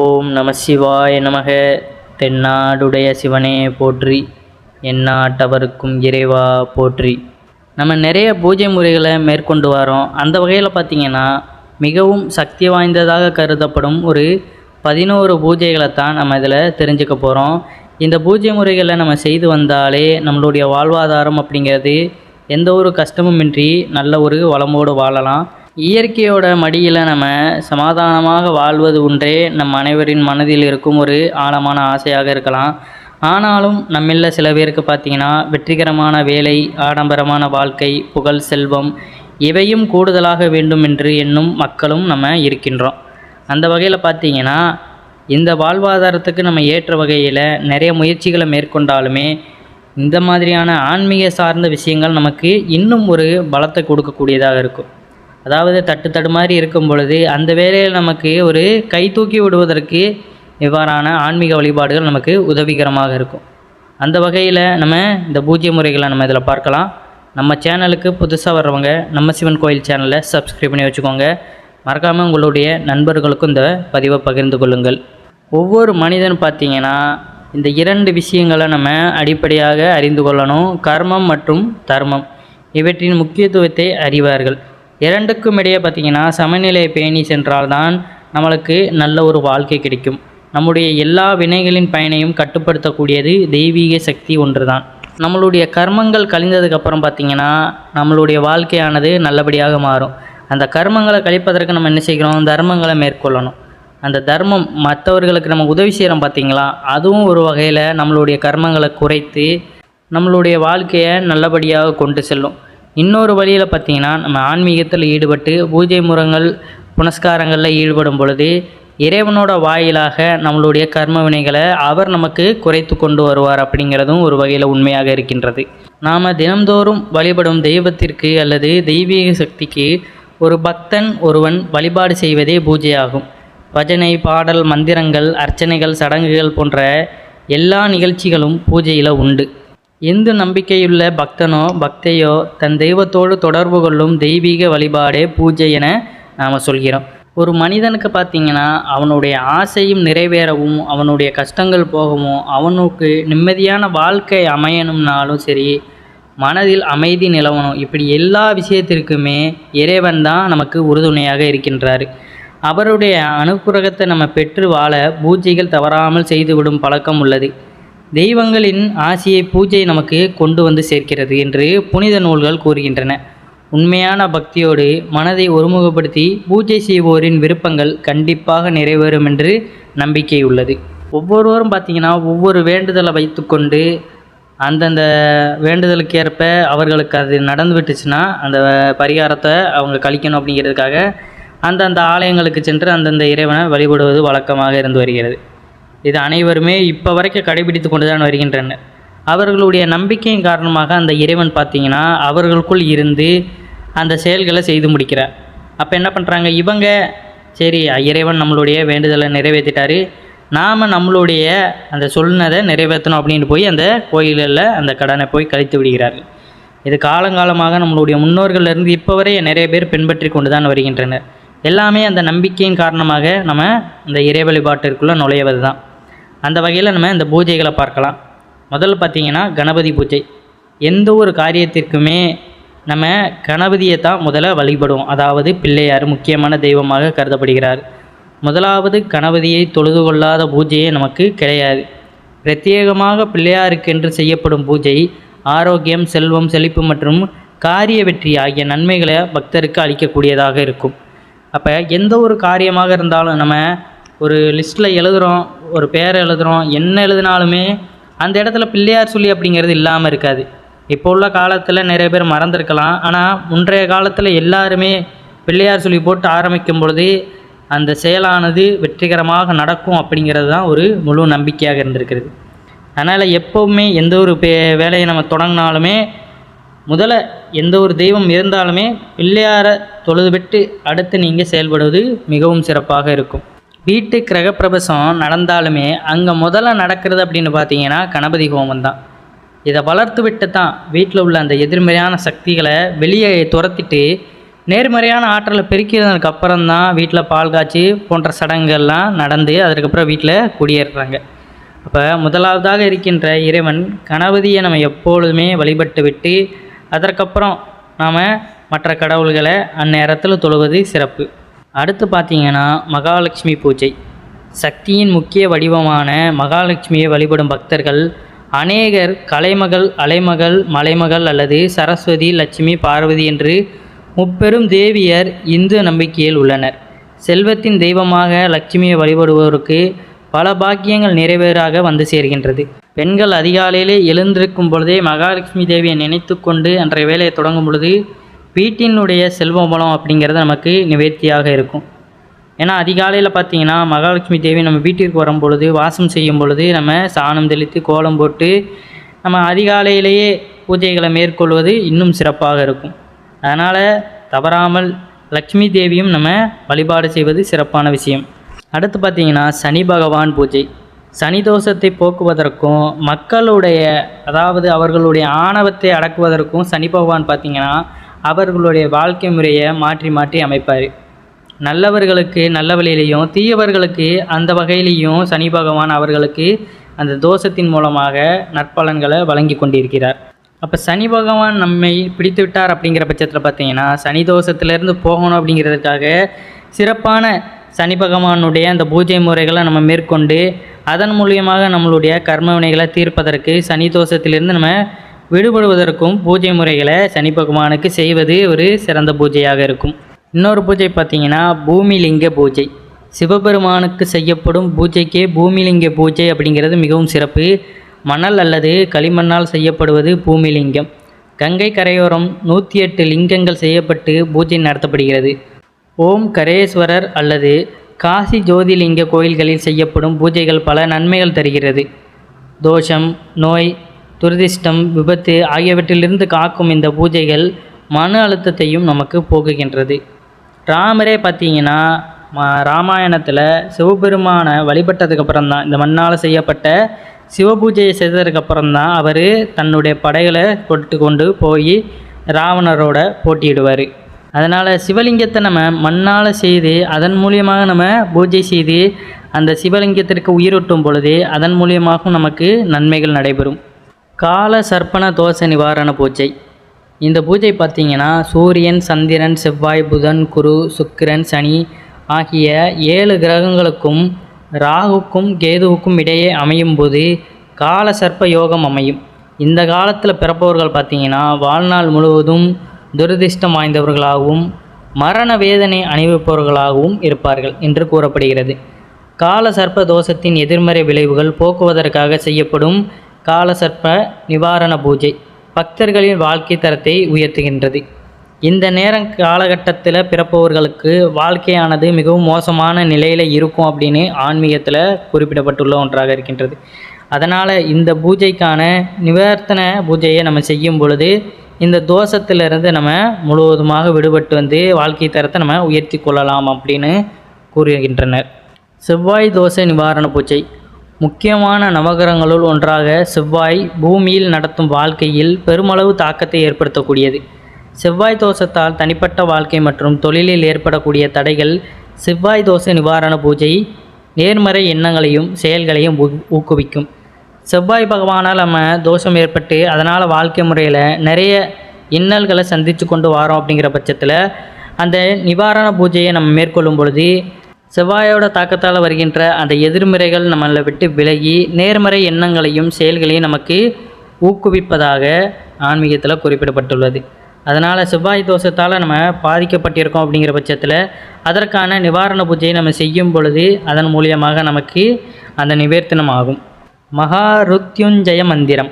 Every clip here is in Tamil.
ஓம் நம சிவாய நமக. தென்னாடுடைய சிவனே போற்றி. எந்நாட்டவருக்கும் இறைவா போற்றி. நம்ம நிறைய பூஜை முறைகளை மேற்கொண்டு வரோம். அந்த வகையில் பார்த்திங்கன்னா மிகவும் சக்தி வாய்ந்ததாக கருதப்படும் ஒரு பதினோரு பூஜைகளை தான் நம்ம இதில் தெரிஞ்சுக்க போகிறோம் இந்த பூஜை முறைகளை நம்ம செய்து வந்தாலே நம்மளுடைய வாழ்வாதாரம் அப்படிங்கிறது எந்த ஒரு கஷ்டமுமின்றி நல்ல ஒரு வளமோடு வாழலாம். இயற்கையோட மடியில் நம்ம சமாதானமாக வாழ்வது ஒன்றே நம் அனைவரின் மனதில் இருக்கும் ஒரு ஆழமான ஆசையாக இருக்கலாம். ஆனாலும் நம்மில் சில பேருக்கு பார்த்தீங்கன்னா வெற்றிகரமான வேலை ஆடம்பரமான வாழ்க்கை புகழ் செல்வம் இவையும் கூடுதலாக வேண்டும் என்று எண்ணும் மக்களும் நம்ம இருக்கின்றோம். அந்த வகையில் பார்த்தீங்கன்னா இந்த வாழ்வாதாரத்துக்கு நம்ம ஏற்ற வகையில் நிறைய முயற்சிகளை மேற்கொண்டாலுமே இந்த மாதிரியான ஆன்மீக சார்ந்த விஷயங்கள் நமக்கு இன்னும் ஒரு பலத்தை கொடுக்கக்கூடியதாக இருக்கும். அதாவது தட்டு தடுமாறி மாதிரி இருக்கும் பொழுது அந்த வேலையில் நமக்கு ஒரு கை தூக்கி விடுவதற்கு இவ்வாறான ஆன்மீக வழிபாடுகள் நமக்கு உதவிகரமாக இருக்கும். அந்த வகையில் நம்ம இந்த பூஜ்ய முறைகளை நம்ம இதில் பார்க்கலாம். நம்ம சேனலுக்கு புதுசாக வர்றவங்க நம்ம சிவன் கோயில் சேனலை சப்ஸ்கிரைப் பண்ணி வச்சுக்கோங்க. மறக்காமல் உங்களுடைய நண்பர்களுக்கும் இந்த பதிவை பகிர்ந்து கொள்ளுங்கள். ஒவ்வொரு மனிதன் பார்த்திங்கன்னா இந்த இரண்டு விஷயங்களை நம்ம அடிப்படையாக அறிந்து கொள்ளணும். கர்மம் மற்றும் தர்மம். இவற்றின் முக்கியத்துவத்தை அறிவார்கள். இரண்டுக்கும் இடையே பார்த்திங்கன்னா சமநிலை பேணி சென்றால்தான் நம்மளுக்கு நல்ல ஒரு வாழ்க்கை கிடைக்கும். நம்முடைய எல்லா வினைகளின் பயனையும் கட்டுப்படுத்தக்கூடியது தெய்வீக சக்தி ஒன்றுதான். நம்மளுடைய கர்மங்கள் கழிந்ததுக்கப்புறம் பார்த்திங்கன்னா நம்மளுடைய வாழ்க்கையானது நல்லபடியாக மாறும். அந்த கர்மங்களை கழிப்பதற்கு நம்ம என்ன செய்கிறோம் தர்மங்களை மேற்கொள்ளணும். அந்த தர்மம் மற்றவர்களுக்கு நம்ம உதவி செய்கிறோம் பார்த்தீங்களா? அதுவும் ஒரு வகையில் நம்மளுடைய கர்மங்களை குறைத்து நம்மளுடைய வாழ்க்கையை நல்லபடியாக கொண்டு செல்லும். இன்னொரு வழியில் பார்த்தீங்கன்னா நம்ம ஆன்மீகத்தில் ஈடுபட்டு பூஜை முறங்கள் புனஸ்காரங்களில் ஈடுபடும் பொழுது இறைவனோட வாயிலாக நம்மளுடைய கர்ம வினைகளை அவர் நமக்கு குறைத்து கொண்டு வருவார் அப்படிங்கிறதும் ஒரு வகையில் உண்மையாக இருக்கின்றது. நாம் தினம்தோறும் வழிபடும் தெய்வத்திற்கு அல்லது தெய்வீக சக்திக்கு ஒரு பக்தன் ஒருவன் வழிபாடு செய்வதே பூஜையாகும். பஜனை பாடல் மந்திரங்கள் அர்ச்சனைகள் சடங்குகள் போன்ற எல்லா நிகழ்ச்சிகளும் பூஜையில் உண்டு. எந்த நம்பிக்கையுள்ள பக்தனோ பக்தையோ தன் தெய்வத்தோடு தொடர்பு கொள்ளும் தெய்வீக வழிபாடே பூஜை என நாம் சொல்கிறோம். ஒரு மனிதனுக்கு பார்த்தீங்கன்னா அவனுடைய ஆசையும் நிறைவேறவும் அவனுடைய கஷ்டங்கள் போகவும் அவனுக்கு நிம்மதியான வாழ்க்கை அமையணும்னாலும் சரி மனதில் அமைதி நிலவணும். இப்படி எல்லா விஷயத்திற்குமே இறைவன் தான் நமக்கு உறுதுணையாக இருக்கின்றார். அவருடைய அனுப்புரகத்தை நம்ம பெற்று வாழ பூஜைகள் தவறாமல் செய்துவிடும் பழக்கம் உள்ளது. தெய்வங்களின் ஆசியை பூஜை நமக்கு கொண்டு வந்து சேர்க்கிறது என்று புனித நூல்கள் கூறுகின்றன. உண்மையான பக்தியோடு மனதை ஒருமுகப்படுத்தி பூஜை செய்வோரின் விருப்பங்கள் கண்டிப்பாக நிறைவேறும் என்று நம்பிக்கை உள்ளது. ஒவ்வொருவரும் பார்த்திங்கன்னா ஒவ்வொரு வேண்டுதலை வைத்துக்கொண்டு அந்தந்த வேண்டுதலுக்கு ஏற்ப அவர்களுக்கு அது நடந்து விட்டுச்சுன்னா அந்த பரிகாரத்தை அவங்க கழிக்கணும் அப்படிங்கிறதுக்காக அந்தந்த ஆலயங்களுக்கு சென்று அந்தந்த இறைவனை வழிபடுவது வழக்கமாக இருந்து வருகிறது. இது அனைவருமே இப்போ வரைக்கும் கடைபிடித்து கொண்டு தான் வருகின்றனர். அவர்களுடைய நம்பிக்கையின் காரணமாக அந்த இறைவன் பார்த்தீங்கன்னா அவர்களுக்குள் இருந்து அந்த செயல்களை செய்து முடிக்கிறார். அப்போ என்ன பண்ணுறாங்க இவங்க சரி இறைவன் நம்மளுடைய வேண்டுதலை நிறைவேற்றிட்டாரு. நாம் நம்மளுடைய அந்த சொன்னதை நிறைவேற்றணும் அப்படின்னு போய் அந்த கோயிலில் அந்த கடனை போய் கழித்து விடுகிறார்கள். இது காலங்காலமாக நம்மளுடைய முன்னோர்கள்லேருந்து இப்போ வரை நிறைய பேர் பின்பற்றி கொண்டு தான் வருகின்றனர். எல்லாமே அந்த நம்பிக்கையின் காரணமாக நம்ம இந்த இறை வழிபாட்டிற்குள்ளே நுழைவது தான் அந்த வகையில் நம்ம இந்த பூஜைகளை பார்க்கலாம். முதல்ல பார்த்திங்கன்னா கணபதி பூஜை. எந்த ஒரு காரியத்திற்குமே நம்ம கணபதியை தான் முதல்ல வழிபடுவோம். அதாவது பிள்ளையார் முக்கியமான தெய்வமாக கருதப்படுகிறார். முதலாவது கணபதியை தொழுது கொள்ளாத பூஜையே நமக்கு கிடையாது. பிரத்யேகமாக பிள்ளையாருக்கென்று செய்யப்படும் பூஜை ஆரோக்கியம் செல்வம் செழிப்பு மற்றும் காரிய வெற்றி ஆகிய நன்மைகளை பக்தருக்கு அளிக்கக்கூடியதாக இருக்கும். அப்போ எந்த ஒரு காரியமாக இருந்தாலும் நம்ம ஒரு லிஸ்ட்டில் எழுதுகிறோம் ஒரு பேரை எழுதுகிறோம் என்ன எழுதினாலுமே அந்த இடத்துல பிள்ளையார் சொல்லி அப்படிங்கிறது இல்லாமல் இருக்காது. இப்போ உள்ள காலத்தில் நிறைய பேர் மறந்துருக்கலாம். ஆனால் முன்றைய காலத்தில் எல்லாருமே பிள்ளையார் சொல்லி போட்டு ஆரம்பிக்கும் பொழுது அந்த செயலானது வெற்றிகரமாக நடக்கும் அப்படிங்கிறது தான் ஒரு முழு நம்பிக்கையாக இருந்திருக்கிறது. அதனால் எப்போவுமே எந்த ஒரு பே வேலையை நம்ம தொடங்கினாலுமே முதல்ல எந்த ஒரு தெய்வம் இருந்தாலுமே பிள்ளையாரை தொழுதுவிட்டு அடுத்து நீங்கள் செயல்படுவது மிகவும் சிறப்பாக இருக்கும். வீட்டு கிரகப்பிரவேசம் நடந்தாலுமே அங்கே முதல்ல நடக்கிறது அப்படின்னு பார்த்தீங்கன்னா கணபதி ஹோமம் தான். இதை வளர்த்து விட்டு தான் வீட்டில் உள்ள அந்த எதிர்மறையான சக்திகளை வெளியே துரத்திட்டு நேர்மறையான ஆற்றலை பெருக்கிறதுக்கு அப்புறம் தான் வீட்டில் பால் காய்ச்சி போன்ற சடங்குகள்லாம் நடந்து அதற்கப்புறம் வீட்டில் குடியேறுறாங்க. அப்போ முதலாவதாக இருக்கின்ற இறைவன் கணபதியை நம்ம எப்பொழுதுமே வழிபட்டு விட்டு அதற்கப்புறம் நாம் மற்ற கடவுள்களை அந்நேரத்தில் தொழுவது சிறப்பு. அடுத்து பார்த்தீங்கன்னா மகாலட்சுமி பூஜை. சக்தியின் முக்கிய வடிவமான மகாலட்சுமியை வழிபடும் பக்தர்கள் அநேகர் கலைமகள் அலைமகள் மலைமகள் அல்லது சரஸ்வதி லட்சுமி பார்வதி என்று முப்பெரும் தேவியர் இந்து நம்பிக்கையில் உள்ளனர். செல்வத்தின் தெய்வமாக லட்சுமியை வழிபடுவோருக்கு பல பாக்கியங்கள் நிறைவேறாக வந்து சேர்கின்றது. பெண்கள் அதிகாலையிலே எழுந்திருக்கும் பொழுதே மகாலட்சுமி தேவியை நினைத்து கொண்டு அன்றைய வேலையை தொடங்கும் பொழுது வீட்டினுடைய செல்வ பலம் அப்படிங்கிறது நமக்கு நிவர்த்தியாக இருக்கும். ஏன்னா அதிகாலையில் பார்த்தீங்கன்னா மகாலட்சுமி தேவி நம்ம வீட்டிற்கு வரும் பொழுது வாசம் செய்யும் பொழுது நம்ம சாணம் தெளித்து கோலம் போட்டு நம்ம அதிகாலையிலேயே பூஜைகளை மேற்கொள்வது இன்னும் சிறப்பாக இருக்கும். அதனால் தவறாமல் லக்ஷ்மி தேவியும் நம்ம வழிபாடு செய்வது சிறப்பான விஷயம். அடுத்து பார்த்தீங்கன்னா சனி பகவான் பூஜை. சனி தோஷத்தை போக்குவதற்கும் மக்களுடைய அதாவது அவர்களுடைய ஆணவத்தை அடக்குவதற்கும் சனி பகவான் பார்த்திங்கன்னா அவர்களுடைய வாழ்க்கை முறையை மாற்றி மாற்றி அமைப்பார். நல்லவர்களுக்கு நல்ல வழியிலையும் தீயவர்களுக்கு அந்த வகையிலையும் சனி பகவான் அவர்களுக்கு அந்த தோஷத்தின் மூலமாக நற்பலன்களை வழங்கி கொண்டிருக்கிறார். அப்போ சனி பகவான் நம்மை பிடித்து விட்டார் அப்படிங்கிற பட்சத்தில் பார்த்தீங்கன்னா சனி தோஷத்திலேருந்து போகணும் அப்படிங்கிறதுக்காக சிறப்பான சனி பகவானுடைய அந்த பூஜை முறைகளை நம்ம மேற்கொண்டு அதன் மூலியமாக நம்மளுடைய கர்ம வினைகளை தீர்ப்பதற்கு சனி தோஷத்திலிருந்து நம்ம விடுபடுவதற்கும் பூஜை முறைகளை சனி பகவானுக்கு செய்வது ஒரு சிறந்த பூஜையாக இருக்கும். இன்னொரு பூஜை பார்த்திங்கன்னா பூமிலிங்க பூஜை. சிவபெருமானுக்கு செய்யப்படும் பூஜைக்கே பூமிலிங்க பூஜை அப்படிங்கிறது மிகவும் சிறப்பு. மணல் அல்லது களிமண்ணால் செய்யப்படுவது பூமிலிங்கம். கங்கை கரையோரம் நூற்றி எட்டு லிங்கங்கள் செய்யப்பட்டு பூஜை நடத்தப்படுகிறது. ஓம் கரேஸ்வரர் அல்லது காசி ஜோதிலிங்க கோயில்களில் செய்யப்படும் பூஜைகள் பல நன்மைகள் தருகிறது. தோஷம் நோய் துரதிர்ஷ்டம் விபத்து ஆகியவற்றிலிருந்து காக்கும் இந்த பூஜைகள் மன அழுத்தத்தையும் நமக்கு போக்குகின்றது. ராமரே பார்த்தீங்கன்னா ராமாயணத்தில் சிவபெருமானை வழிபட்டதுக்கப்புறம் தான் இந்த மண்ணால் செய்யப்பட்ட சிவபூஜையை செய்ததுக்கப்புறம் தான் அவர் தன்னுடைய படைகளை கொட்டு கொண்டு போய் ராவணரோட போட்டியிடுவார். அதனால் சிவலிங்கத்தை நம்ம மண்ணால் செய்து அதன் மூலியமாக நம்ம பூஜை செய்து அந்த சிவலிங்கத்திற்கு உயிரூட்டும் பொழுது அதன் மூலியமாகவும் நமக்கு நன்மைகள் நடைபெறும். கால சர்ப்பண தோஷ நிவாரண பூஜை. இந்த பூஜை பார்த்திங்கன்னா சூரியன் சந்திரன் செவ்வாய் புதன் குரு சுக்கிரன் சனி ஆகிய ஏழு கிரகங்களுக்கும் ராகுக்கும் கேதுவுக்கும் இடையே அமையும் போது கால சர்ப்ப யோகம் அமையும். இந்த காலத்தில் பிறப்பவர்கள் பார்த்தீங்கன்னா வாழ்நாள் முழுவதும் துரதிர்ஷ்டம் வாய்ந்தவர்களாகவும் மரண வேதனை அணிவிப்பவர்களாகவும் இருப்பார்கள் என்று கூறப்படுகிறது. கால சர்ப்ப தோஷத்தின் எதிர்மறை விளைவுகள் போக்குவதற்காக செய்யப்படும் காலசர்ப்ப நிவாரண பூஜை பக்தர்களின் வாழ்க்கை தரத்தை உயர்த்துகின்றது. இந்த நேரம் காலகட்டத்தில் பிறப்பவர்களுக்கு வாழ்க்கையானது மிகவும் மோசமான நிலையில் இருக்கும் அப்படின்னு ஆன்மீகத்தில் குறிப்பிடப்பட்டுள்ள ஒன்றாக இருக்கின்றது. அதனால் இந்த பூஜைக்கான நிவர்த்தன பூஜையை நம்ம செய்யும் பொழுது இந்த தோஷத்திலிருந்து நம்ம முழுவதுமாக விடுபட்டு வந்து வாழ்க்கை தரத்தை நம்ம உயர்த்தி கொள்ளலாம் அப்படின்னு கூறுகின்றனர். செவ்வாய் தோசை நிவாரண பூஜை. முக்கியமான நவகிரகங்களுள் ஒன்றாக செவ்வாய் பூமியில் நடத்தும் வாழ்க்கையில் பெருமளவு தாக்கத்தை ஏற்படுத்தக்கூடியது. செவ்வாய் தோஷத்தால் தனிப்பட்ட வாழ்க்கை மற்றும் தொழிலில் ஏற்படக்கூடிய தடைகள் செவ்வாய் தோஷ நிவாரண பூஜை நேர்மறை எண்ணங்களையும் செயல்களையும் ஊக்குவிக்கும். செவ்வாய் பகவானால் நம்ம தோஷம் ஏற்பட்டு அதனால் வாழ்க்கை முறையில் நிறைய இன்னல்களை சந்தித்து கொண்டு வரோம் அப்படிங்கிற பட்சத்தில் அந்த நிவாரண பூஜையை நம்ம மேற்கொள்ளும் பொழுது செவ்வாயோட தாக்கத்தால் வருகின்ற அந்த எதிர்மறைகள் நம்மளை விட்டு விலகி நேர்மறை எண்ணங்களையும் செயல்களையும் நமக்கு ஊக்குவிப்பதாக ஆன்மீகத்தில் குறிப்பிடப்பட்டுள்ளது. அதனால் செவ்வாய் தோஷத்தால் நம்ம பாதிக்கப்பட்டிருக்கோம் அப்படிங்கிற பட்சத்தில் அதற்கான நிவாரண பூஜையை நம்ம செய்யும் பொழுது அதன் மூலியமாக நமக்கு அந்த நிவேர்த்தனம் ஆகும். மகாருத்யுஞ்சய மந்திரம்.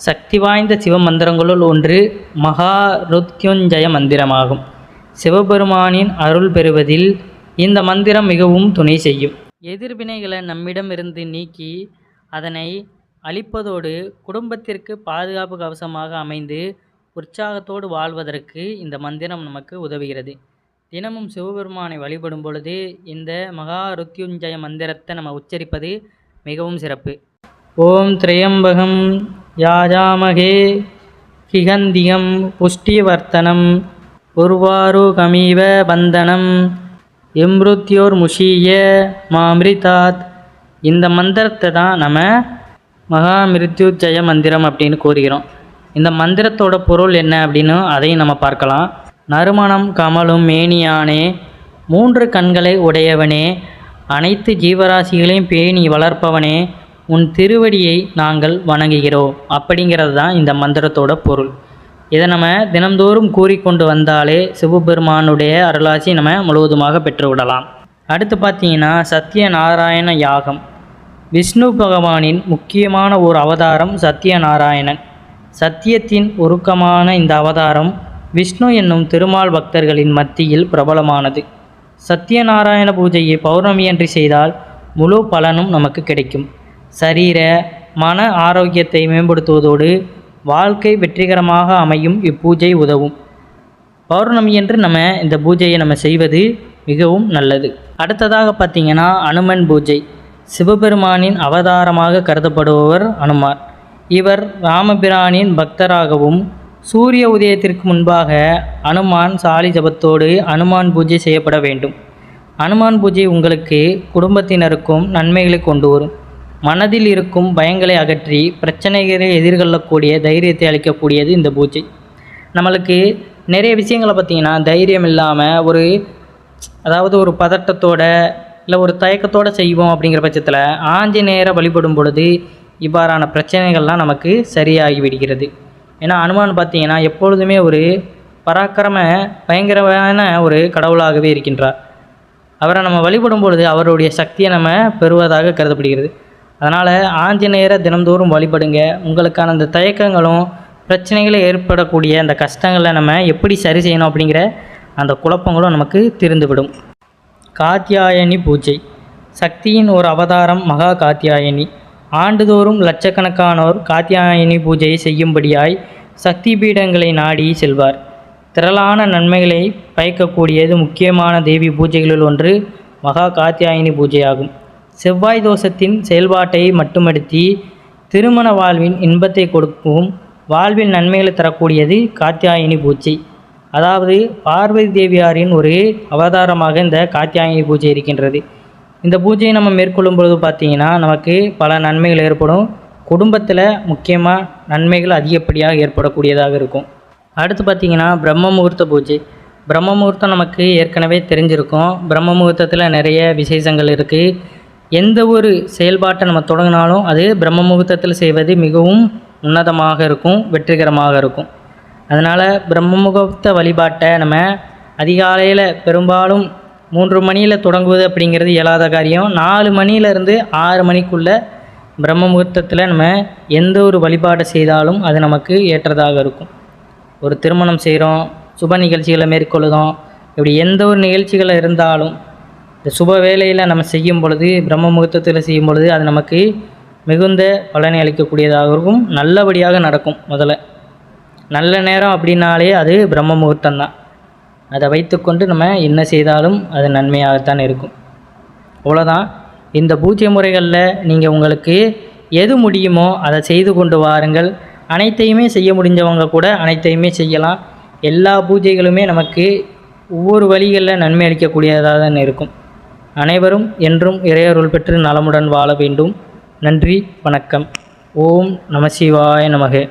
சக்தி வாய்ந்த சிவ மந்திரங்களுள் ஒன்று மகாருத்யுஞ்சய மந்திரமாகும். சிவபெருமானின் அருள் பெறுவதில் இந்த மந்திரம் மிகவும் துணை செய்யும். எதிர்வினைகளை நம்மிடமிருந்து நீக்கி அதனை அழிப்பதோடு குடும்பத்திற்கு பாதுகாப்பு கவசமாக அமைந்து உற்சாகத்தோடு வாழ்வதற்கு இந்த மந்திரம் நமக்கு உதவுகிறது. தினமும் சிவபெருமானை வழிபடும் பொழுது இந்த மகா ருத்யுஞ்சய மந்திரத்தை நம்ம உச்சரிப்பது மிகவும் சிறப்பு. ஓம் திரையம்பகம் யாஜாமகே கிகந்தியம் புஷ்டிவர்த்தனம் உருவாரு கமீவ பந்தனம். எம்ருத்யோர் முஷிய மாமிரிதாத். இந்த மந்திரத்தை தான் நம்ம மகா மிருத்யுஜய மந்திரம் அப்படின்னு கூறுகிறோம். இந்த மந்திரத்தோட பொருள் என்ன அப்படின்னு அதையும் நம்ம பார்க்கலாம். நறுமணம் கமலும் மேனியானே மூன்று கண்களை உடையவனே அனைத்து ஜீவராசிகளையும் பேணி வளர்ப்பவனே உன் திருவடியை நாங்கள் வணங்குகிறோம். அப்படிங்கிறது தான் இந்த மந்திரத்தோட பொருள். இதை நம்ம தினம்தோறும் கூறிக்கொண்டு வந்தாலே சிவபெருமானுடைய அருளாசி நம்ம முழுவதுமாக பெற்றுவிடலாம். அடுத்து பார்த்தீங்கன்னா சத்யநாராயண யாகம். விஷ்ணு பகவானின் முக்கியமான ஒரு அவதாரம் சத்யநாராயணன். சத்தியத்தின் உருக்கமான இந்த அவதாரம் விஷ்ணு என்னும் திருமால் பக்தர்களின் மத்தியில் பிரபலமானது. சத்யநாராயண பூஜையை பௌர்ணமியன்றி செய்தால் முழு பலனும் நமக்கு கிடைக்கும். சரீர மன ஆரோக்கியத்தை மேம்படுத்துவதோடு வாழ்க்கை வெற்றிகரமாக அமையும் இப்பூஜை உதவும். பௌர்ணமியன்று நம்ம இந்த பூஜையை நம்ம செய்வது மிகவும் நல்லது. அடுத்ததாக பார்த்தீங்கன்னா அனுமன் பூஜை. சிவபெருமானின் அவதாரமாக கருதப்படுபவர் அனுமார். இவர் ராமபிரானின் பக்தராகவும் சூரிய உதயத்திற்கு முன்பாக அனுமான் சாலி ஜபத்தோடு அனுமான் பூஜை செய்யப்பட வேண்டும். அனுமான் பூஜை உங்களுக்கு குடும்பத்தினருக்கும் நன்மைகளை கொண்டு வரும். மனதில் இருக்கும் பயங்களை அகற்றி பிரச்சனைகளை எதிர்கொள்ளக்கூடிய தைரியத்தை அளிக்கக்கூடியது இந்த பூஜை. நம்மளுக்கு நிறைய விஷயங்களை பார்த்திங்கன்னா தைரியம் இல்லாமல் ஒரு அதாவது ஒரு பதட்டத்தோட இல்லை ஒரு தயக்கத்தோடு செய்வோம் அப்படிங்கிற பட்சத்தில் ஆஞ்சநேயரை வழிபடும் பொழுது இவ்வாறான பிரச்சனைகள்லாம் நமக்கு சரியாகி விடுகிறது. ஏன்னா அனுமான் பார்த்தீங்கன்னா எப்பொழுதுமே ஒரு பராக்கிரம பயங்கரமான ஒரு கடவுளாகவே இருக்கின்றார். அவரை நம்ம வழிபடும் பொழுது அவருடைய சக்தியை நம்ம பெறுவதாக கருதப்படுகிறது. அதனால் ஆஞ்சநேயரை தினம்தோறும் வழிபடுங்க. உங்களுக்கான அந்த தயக்கங்களும் பிரச்சனைகளும் ஏற்படக்கூடிய அந்த கஷ்டங்களை நம்ம எப்படி சரி செய்யணும் அப்படிங்கிற அந்த குழப்பங்களும் நமக்கு திருந்துவிடும். காத்தியாயனி பூஜை. சக்தியின் ஒரு அவதாரம் மகா காத்தியாயனி ஆண்டுதோறும் லட்சக்கணக்கானோர் காத்தியாயனி பூஜையை செய்யும்படியாய் சக்தி பீடங்களை நாடி செல்வார். திரளான நன்மைகளை பயக்கக்கூடியது முக்கியமான தேவி பூஜைகளில் ஒன்று மகா காத்தியாயினி பூஜையாகும். செவ்வாய் தோஷத்தின் செயல்பாட்டை மட்டுமடுத்தி திருமண வாழ்வின் இன்பத்தை கொடுக்கும் வாழ்வில் நன்மைகளை தரக்கூடியது காத்தியாயினி பூஜை. அதாவது பார்வதி தேவியாரின் ஒரு அவதாரமாக இந்த காத்தியாயினி பூஜை இருக்கின்றது. இந்த பூஜையை நம்ம மேற்கொள்ளும் பொழுது பார்த்தீங்கன்னா நமக்கு பல நன்மைகள் ஏற்படும். குடும்பத்தில் முக்கியமாக நன்மைகள் அதிகப்படியாக ஏற்படக்கூடியதாக இருக்கும். அடுத்து பார்த்திங்கன்னா பிரம்ம முகூர்த்த பூஜை. பிரம்ம முகூர்த்தம் நமக்கு ஏற்கனவே தெரிஞ்சிருக்கும். பிரம்ம முகூர்த்தத்தில் நிறைய விசேஷங்கள் இருக்குது எந்த ஒரு செயல்பாட்டை நம்ம தொடங்கினாலும் அது பிரம்ம முகூர்த்தத்தில் செய்வது மிகவும் உன்னதமாக இருக்கும் வெற்றிகரமாக இருக்கும். அதனால் பிரம்ம முகூர்த்த வழிபாட்டை நம்ம அதிகாலையில் பெரும்பாலும் மூன்று மணியில் தொடங்குவது அப்படிங்கிறது இயலாத காரியம். நாலு மணியிலேருந்து ஆறு மணிக்குள்ளே பிரம்ம முகூர்த்தத்தில் நம்ம எந்த ஒரு வழிபாடு செய்தாலும் அது நமக்கு ஏற்றதாக இருக்கும். ஒரு திருமணம் செய்கிறோம் சுப நிகழ்ச்சிகளை மேற்கொள்ளுதோம் இப்படி எந்த ஒரு நிகழ்ச்சிகள் இருந்தாலும் இந்த சுப வேலையில் நம்ம செய்யும் பொழுது பிரம்ம முகூர்த்தத்தில் செய்யும் பொழுது அது நமக்கு மிகுந்த பலனை அளிக்கக்கூடியதாக இருக்கும். நல்லபடியாக நடக்கும் முதல்ல. நல்ல நேரம் அப்படின்னாலே அது பிரம்ம முகூர்த்தம் தான் அதை வைத்துக்கொண்டு நம்ம என்ன செய்தாலும் அது நன்மையாகத்தான் இருக்கும். அவ்வளோதான் இந்த பூஜை முறைகளில் நீங்கள் உங்களுக்கு எது முடியுமோ அதை செய்து கொண்டு வாருங்கள். அனைத்தையுமே செய்ய முடிஞ்சவங்க கூட அனைத்தையுமே செய்யலாம். எல்லா பூஜைகளுமே நமக்கு ஒவ்வொரு வழிகளில் நன்மை அளிக்கக்கூடியதாக தான் இருக்கும். அனைவரும் என்றும் இறையருள் பெற்று நலமுடன் வாழ வேண்டும். நன்றி வணக்கம். ஓம் நமசிவாய நமகே.